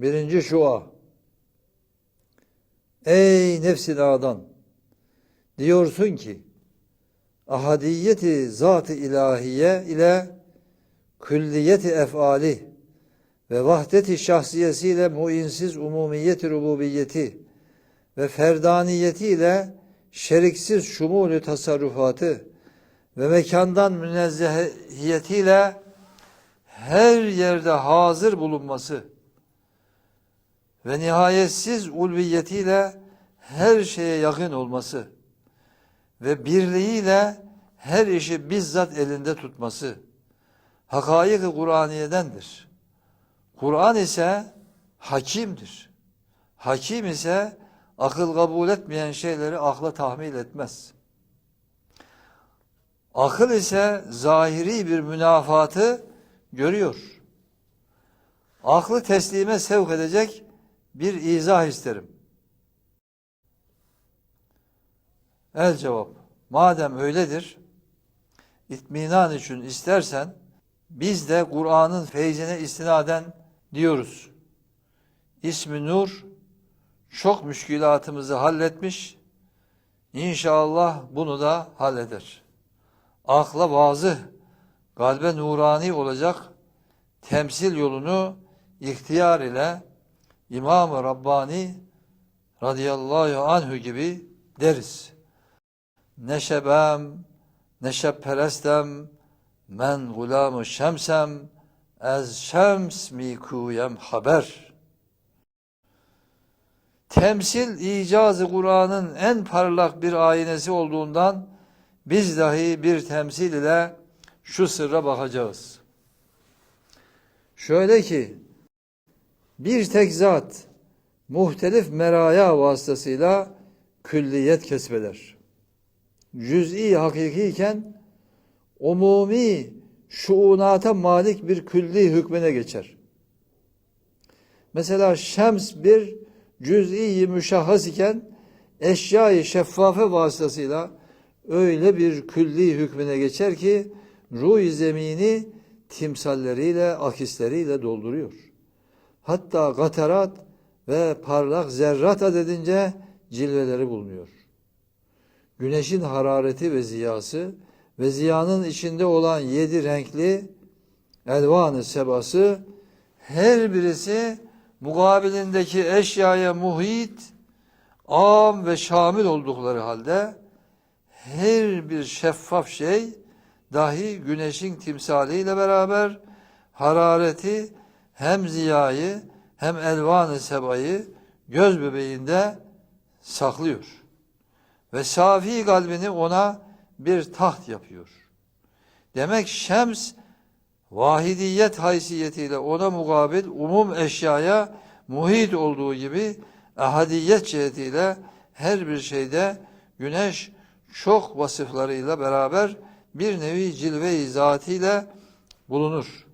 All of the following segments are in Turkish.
Birinci şua. Ey nefsin adan! Diyorsun ki, ahadiyeti zat-ı ilahiye ile külliyeti efali ve vahdeti şahsiyesiyle muinsiz umumiyeti rububiyeti ve ferdaniyetiyle şeriksiz şumulü tasarrufatı ve mekandan münezzehiyetiyle her yerde hazır bulunması ve nihayetsiz ulviyetiyle her şeye yakın olması ve birliğiyle her işi bizzat elinde tutması hakaik-i Kur'aniyedendir. Kur'an ise hakimdir. Hakim ise akıl kabul etmeyen şeyleri akla tahmil etmez. Akıl ise zahiri bir münafatı görüyor. Aklı teslime sevk edecek bir izah isterim. El cevap. Madem öyledir, itminan için istersen biz de Kur'an'ın feyzine istinaden diyoruz. İsmi Nur çok müşkülatımızı halletmiş. İnşallah bunu da halleder. Akla vazı, kalbe nurani olacak temsil yolunu ihtiyar ile İmam-ı Rabbani radıyallahu anhu gibi deriz. Neşebem, neşebperestem, men gulamı şemsem, ez şems mi kuyem haber. Temsil icazı Kur'an'ın en parlak bir aynesi olduğundan biz dahi bir temsil ile şu sırra bakacağız. Şöyle ki bir tek zat muhtelif meraya vasıtasıyla külliyet kesbeder. Cüz'i hakikiyken umumi şuunata malik bir külli hükmüne geçer. Mesela şems bir cüz'i müşahhas iken eşyayı şeffafe vasıtasıyla öyle bir külli hükmüne geçer ki ruh zemini timsalleriyle, akisleriyle dolduruyor. Hatta gatarat ve parlak zerrat adedince cilveleri bulunuyor. Güneşin harareti ve ziyası ve ziyanın içinde olan yedi renkli elvanı sebası her birisi mukabilindeki eşyaya muhit, am ve şamil oldukları halde her bir şeffaf şey dahi güneşin timsaliyle beraber harareti hem ziyayı hem elvanı sebayı göz bebeğinde saklıyor. Ve safi kalbini ona bir taht yapıyor. Demek şems vahidiyet haysiyetiyle ona mukabil umum eşyaya muhit olduğu gibi ahadiyet cihetiyle her bir şeyde güneş çok vasıflarıyla beraber bir nevi cilve-i zatiyle bulunur.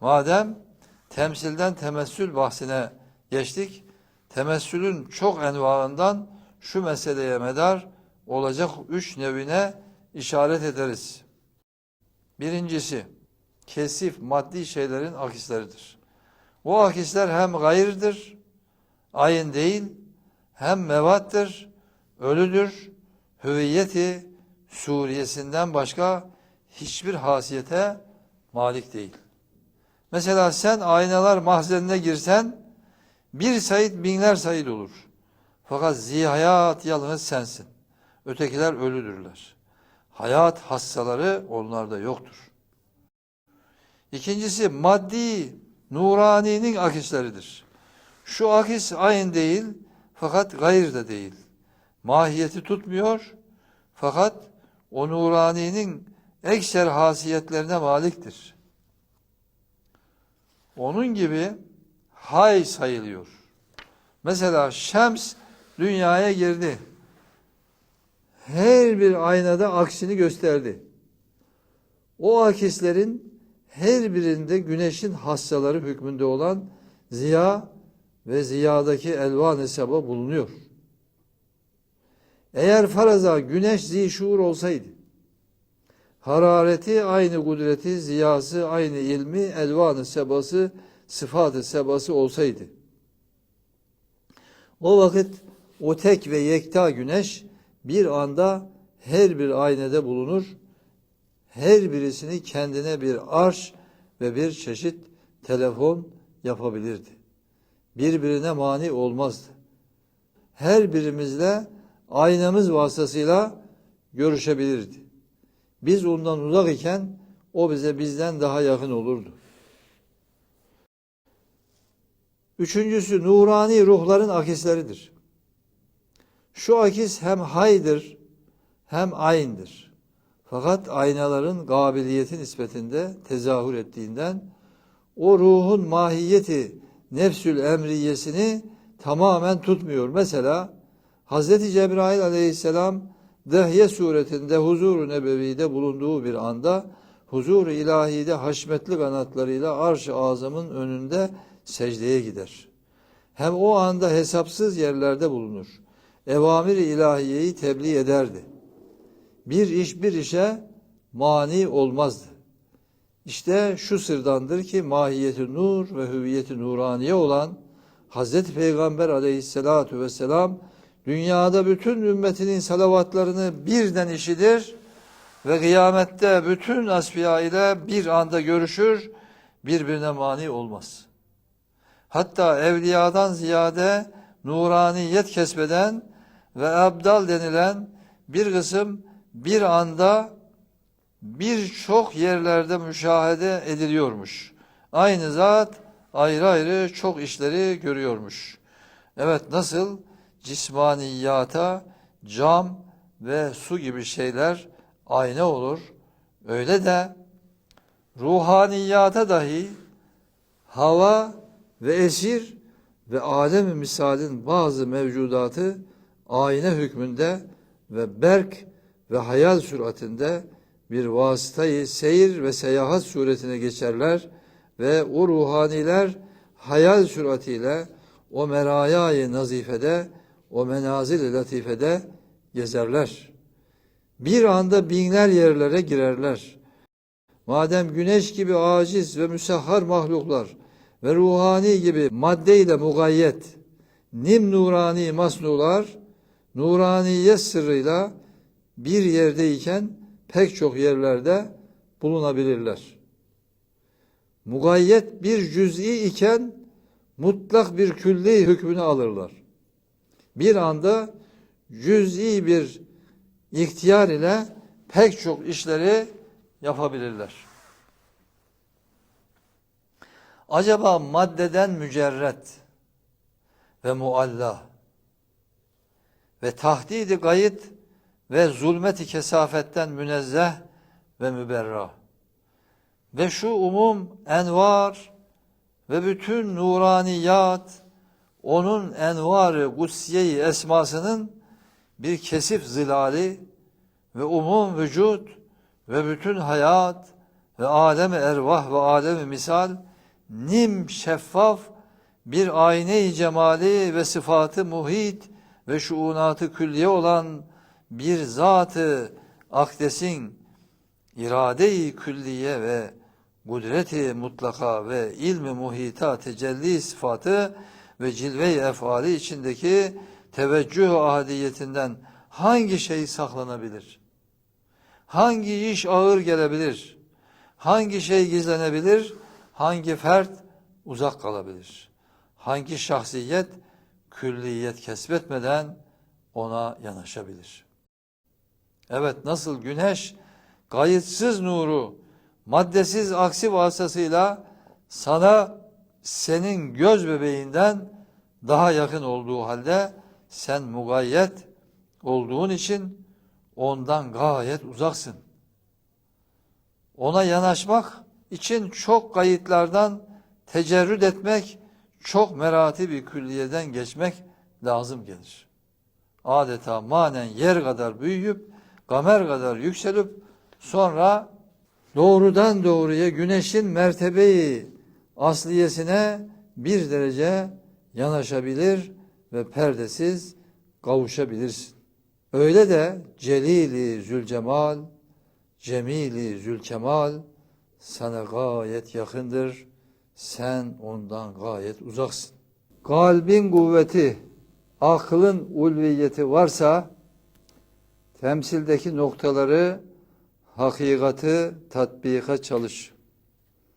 Madem temsilden temessül bahsine geçtik, temessülün çok envaından şu meseleye medar olacak üç nevine işaret ederiz. Birincisi, kesif maddi şeylerin akisleridir. Bu akisler hem gayırdır, ayın değil, hem mevattır, ölüdür, hüviyeti Suriyesinden başka hiçbir hasiyete malik değil. Mesela sen aynalar mahzenine girsen bir sayit binler sayit olur. Fakat zihayat yalnız sensin. Ötekiler ölüdürler. Hayat hassaları onlarda yoktur. İkincisi maddi nuraninin akisleridir. Şu akis ayın değil fakat gayr de değil. Mahiyeti tutmuyor fakat o nuraninin ekser hasiyetlerine maliktir. Onun gibi hay sayılıyor. Mesela şems dünyaya girdi. Her bir aynada aksini gösterdi. O akislerin her birinde güneşin hassaları hükmünde olan ziya ve ziyadaki elvan hesaba bulunuyor. Eğer faraza güneş zişuur olsaydı, harareti aynı kudreti, ziyası aynı ilmi, elvanı sebası, sıfatı sebası olsaydı, O vakit o tek ve yekta güneş bir anda her bir aynede bulunur. Her birisini kendine bir arş ve bir çeşit telefon yapabilirdi. Birbirine mani olmazdı. Her birimizle aynamız vasıtasıyla görüşebilirdi. Biz ondan uzak iken o bize bizden daha yakın olurdu. Üçüncüsü nurani ruhların akisleridir. Şu akis hem haydır hem aynıdır. Fakat aynaların kabiliyeti nispetinde tezahür ettiğinden o ruhun mahiyeti nefsül emriyesini tamamen tutmuyor. Mesela Hz. Cebrail aleyhisselam Dehye suretinde huzur-u nebevide bulunduğu bir anda huzur-u ilahide haşmetli kanatlarıyla arş-ı azamın önünde secdeye gider. Hem o anda hesapsız yerlerde bulunur. Evamir-i ilahiyeyi tebliğ ederdi. Bir iş bir işe mani olmazdı. İşte şu sırdandır ki mahiyeti nur ve hüviyeti nuraniye olan Hazreti Peygamber aleyhissalatu vesselam dünyada bütün ümmetinin salavatlarını birden işidir ve kıyamette bütün asfiya ile bir anda görüşür, birbirine mani olmaz. Hatta evliyadan ziyade nuraniyet kesbeden ve abdal denilen bir kısım bir anda birçok yerlerde müşahede ediliyormuş. Aynı zat ayrı ayrı çok işleri görüyormuş. Evet nasıl cismaniyata cam ve su gibi şeyler ayna olur. Öyle de ruhaniyata dahi hava ve esir ve alem misalin bazı mevcudatı ayna hükmünde ve berk ve hayal süratinde bir vasıtayı seyir ve seyahat suretine geçerler ve o ruhaniler hayal süratiyle o merayayı nazifede, o menazil latifede gezerler. Bir anda binler yerlere girerler. Madem güneş gibi aciz ve müsahhar mahluklar ve ruhani gibi maddeyle mugayyet, nim nurani masnular, nuraniyet sırrıyla bir yerdeyken pek çok yerlerde bulunabilirler. Mugayyet bir cüz'i iken mutlak bir külli hükmünü alırlar. Bir anda cüz'i bir ihtiyar ile pek çok işleri yapabilirler. Acaba maddeden mücerret ve mualla ve tahdidi gayet ve zulmeti kesafetten münezzeh ve müberra ve şu umum envar ve bütün nuraniyat onun envarı gussiye-i esmasının bir kesif zilali ve umum vücut ve bütün hayat ve alemi ervah ve alemi misal nim şeffaf bir ayne-i cemali ve sıfatı muhit ve şuunatı külliye olan bir zatı akdesin irade-i külliye ve kudreti mutlaka ve ilmi muhita tecelli sıfatı ve cilve-i efali içindeki teveccüh ahadiyetinden hangi şey saklanabilir? Hangi iş ağır gelebilir? Hangi şey gizlenebilir? Hangi fert uzak kalabilir? Hangi şahsiyet külliyet kesbetmeden ona yanaşabilir? Evet nasıl güneş kayıtsız nuru maddesiz aksi vasıtasıyla sana senin göz bebeğinden daha yakın olduğu halde sen mugayyet olduğun için ondan gayet uzaksın. Ona yanaşmak için çok kayıtlardan tecerrüt etmek, çok merati bir külliyeden geçmek lazım gelir. Adeta manen yer kadar büyüyüp, kamer kadar yükselip, sonra doğrudan doğruya güneşin mertebeyi asliyesine bir derece yanaşabilir ve perdesiz kavuşabilirsin. Öyle de Celili Zülcemal, Cemili Zülkemal sana gayet yakındır. Sen ondan gayet uzaksın. Kalbin kuvveti, aklın ulviyeti varsa temsildeki noktaları hakikati tatbika çalış.